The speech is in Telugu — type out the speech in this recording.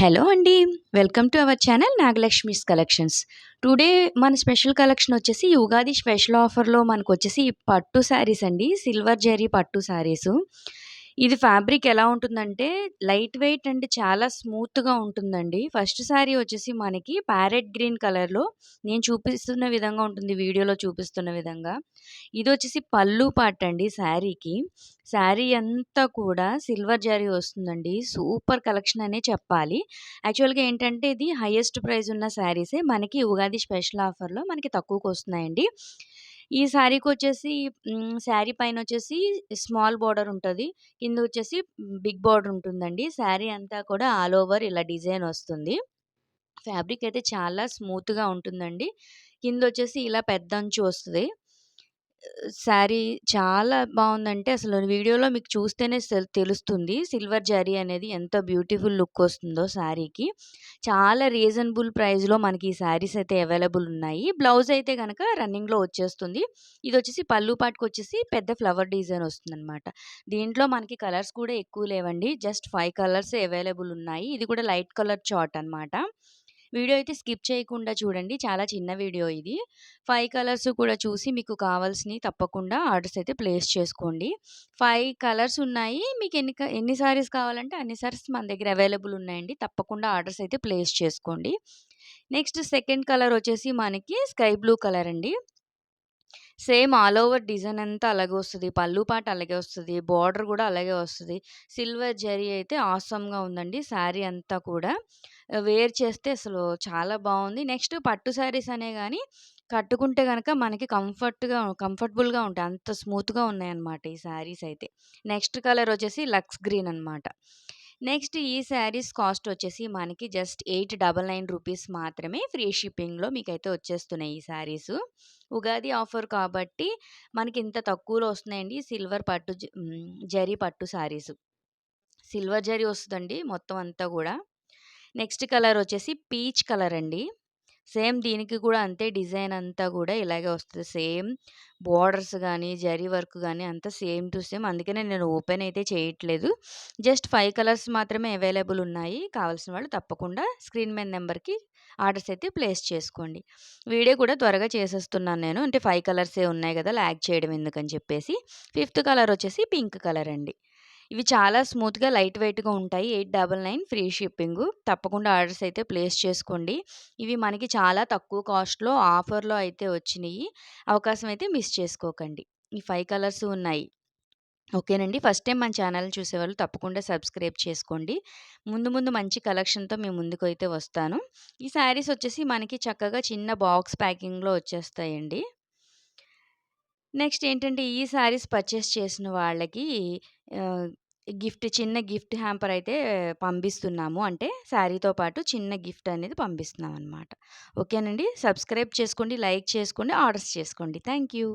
హలో అండి. Welcome to our channel Nagalakshmi's collections. Today మన స్పెషల్ కలెక్షన్ వచ్చేసి ఉగాది స్పెషల్ ఆఫర్లో మనకు వచ్చేసి పట్టు శారీస్ అండి. సిల్వర్ జెరీ పట్టు శారీస్. ఇది ఫ్యాబ్రిక్ ఎలా ఉంటుందంటే లైట్ వెయిట్ అండ్ చాలా స్మూత్గా ఉంటుందండి. ఫస్ట్ శారీ వచ్చేసి మనకి ప్యారెట్ గ్రీన్ కలర్లో నేను చూపిస్తున్న విధంగా ఉంటుంది వీడియోలో చూపిస్తున్న విధంగా. ఇది వచ్చేసి పళ్ళు పాట అండి శారీకి శారీ అంతా కూడా సిల్వర్ జారీ వస్తుందండి. సూపర్ కలెక్షన్ అనే చెప్పాలి. యాక్చువల్గా ఏంటంటే ఇది హైయెస్ట్ ప్రైస్ ఉన్న శారీసే మనకి ఉగాది స్పెషల్ ఆఫర్లో మనకి తక్కువకు వస్తున్నాయండి. ఈ శారీకి వచ్చేసి శారీ పైన వచ్చేసి స్మాల్ బార్డర్ ఉంటుంది. కింద వచ్చేసి బిగ్ బార్డర్ ఉంటుందండి. శారీ అంతా కూడా ఆల్ ఓవర్ ఇలా డిజైన్ వస్తుంది. ఫ్యాబ్రిక్ అయితే చాలా స్మూత్గా ఉంటుందండి. కింద వచ్చేసి ఇలా పెద్ద అంచు వస్తుంది. శారీ చాలా బాగుందంటే అసలు వీడియోలో మీకు చూస్తేనే తెలుస్తుంది. సిల్వర్ జరీ అనేది ఎంత బ్యూటిఫుల్ లుక్ వస్తుందో శారీకి. చాలా రీజనబుల్ ప్రైస్లో మనకి ఈ శారీస్ అయితే అవైలబుల్ ఉన్నాయి. బ్లౌజ్ అయితే కనుక రన్నింగ్లో వచ్చేస్తుంది. ఇది వచ్చేసి పళ్ళు పాటుకు వచ్చేసి పెద్ద ఫ్లవర్ డిజైన్ వస్తుంది అనమాట దీంట్లో మనకి కలర్స్ కూడా ఎక్కువ లేవండి. జస్ట్ ఫైవ్ కలర్స్ అవైలబుల్ ఉన్నాయి. ఇది కూడా లైట్ కలర్ చాట్ అనమాట వీడియో అయితే స్కిప్ చేయకుండా చూడండి. చాలా చిన్న వీడియో ఇది. ఫైవ్ కలర్స్ కూడా చూసి మీకు కావాల్సినవి తప్పకుండా ఆర్డర్స్ అయితే ప్లేస్ చేసుకోండి. ఫైవ్ కలర్స్ ఉన్నాయి. మీకు ఎన్ని ఎన్ని సారీస్ కావాలంటే అన్ని సారీస్ మన దగ్గర అవైలబుల్ ఉన్నాయండి. తప్పకుండా ఆర్డర్స్ అయితే ప్లేస్ చేసుకోండి. నెక్స్ట్ సెకండ్ కలర్ వచ్చేసి మనకి స్కై బ్లూ కలర్ అండి. సేమ్ ఆల్ ఓవర్ డిజైన్ అంతా అలాగే వస్తుంది. పళ్ళు పాట అలాగే వస్తుంది. బార్డర్ కూడా అలాగే వస్తుంది. సిల్వర్ జరీ అయితే ఆసమ్గా ఉందండి. శారీ అంతా కూడా. వేర్ చేస్తే అసలు చాలా బాగుంది. నెక్స్ట్ పట్టు శారీస్ అనే కానీ కట్టుకుంటే కనుక మనకి కంఫర్ట్గా కంఫర్టబుల్గా ఉంటాయి. అంత స్మూత్గా ఉన్నాయన్నమాట ఈ శారీస్ అయితే. నెక్స్ట్ కలర్ వచ్చేసి లక్స్ గ్రీన్ అనమాట నెక్స్ట్ ఈ శారీస్ కాస్ట్ వచ్చేసి మనకి just eight double nine rupees మాత్రమే ఫ్రీ షిప్పింగ్లో మీకైతే వచ్చేస్తున్నాయి ఈ శారీసు. ఉగాది ఆఫర్ కాబట్టి మనకి ఇంత తక్కువలో వస్తున్నాయండి. సిల్వర్ పట్టు జరీ పట్టు శారీస్ సిల్వర్ జరీ వస్తుందండి మొత్తం అంతా కూడా. నెక్స్ట్ కలర్ వచ్చేసి పీచ్ కలర్ అండి. సేమ్ దీనికి కూడా అంతే డిజైన్ అంతా కూడా ఇలాగే వస్తుంది. సేమ్ బోర్డర్స్ కానీ జరీ వర్క్ కానీ అంతా సేమ్ టు సేమ్. అందుకనే నేను ఓపెన్ అయితే చేయట్లేదు. జస్ట్ ఫైవ్ కలర్స్ మాత్రమే అవైలబుల్ ఉన్నాయి. కావాల్సిన వాళ్ళు తప్పకుండా స్క్రీన్ మీద నెంబర్కి ఆర్డర్స్ అయితే ప్లేస్ చేసుకోండి. వీడియో కూడా త్వరగా చేసేస్తున్నాను నేను. అంటే ఫైవ్ కలర్సే ఉన్నాయి కదా ల్యాక్ చేయడం ఎందుకని చెప్పేసి. ఫిఫ్త్ కలర్ వచ్చేసి పింక్ కలర్ అండి. ఇవి చాలా స్మూత్గా లైట్ వెయిట్గా ఉంటాయి. Eight double nine free shipping. తప్పకుండా ఆర్డర్స్ అయితే ప్లేస్ చేసుకోండి. ఇవి మనకి చాలా తక్కువ కాస్ట్లో ఆఫర్లో అయితే వచ్చినాయి. అవకాశం అయితే మిస్ చేసుకోకండి. ఈ ఫైవ్ కలర్స్ ఉన్నాయి. ఓకేనండి? ఫస్ట్ టైం మన ఛానల్ చూసేవాళ్ళు తప్పకుండా సబ్స్క్రైబ్ చేసుకోండి. ముందు ముందు మంచి కలెక్షన్తో మేము ముందుకు అయితే వస్తాను. ఈ శారీస్ వచ్చేసి మనకి చక్కగా చిన్న బాక్స్ ప్యాకింగ్లో వచ్చేస్తాయండి. నెక్స్ట్ ఏంటంటే ఈ శారీస్ పర్చేస్ చేసిన వాళ్ళకి గిఫ్ట్ చిన్న గిఫ్ట్ హ్యాంపర్ అయితే పంపిస్తున్నాము. అంటే శారీతో పాటు చిన్న గిఫ్ట్ అనేది పంపిస్తున్నాం అనమాట ఓకేనండి? సబ్స్క్రైబ్ చేసుకోండి లైక్ చేసుకోండి ఆర్డర్స్ చేసుకోండి. Thank you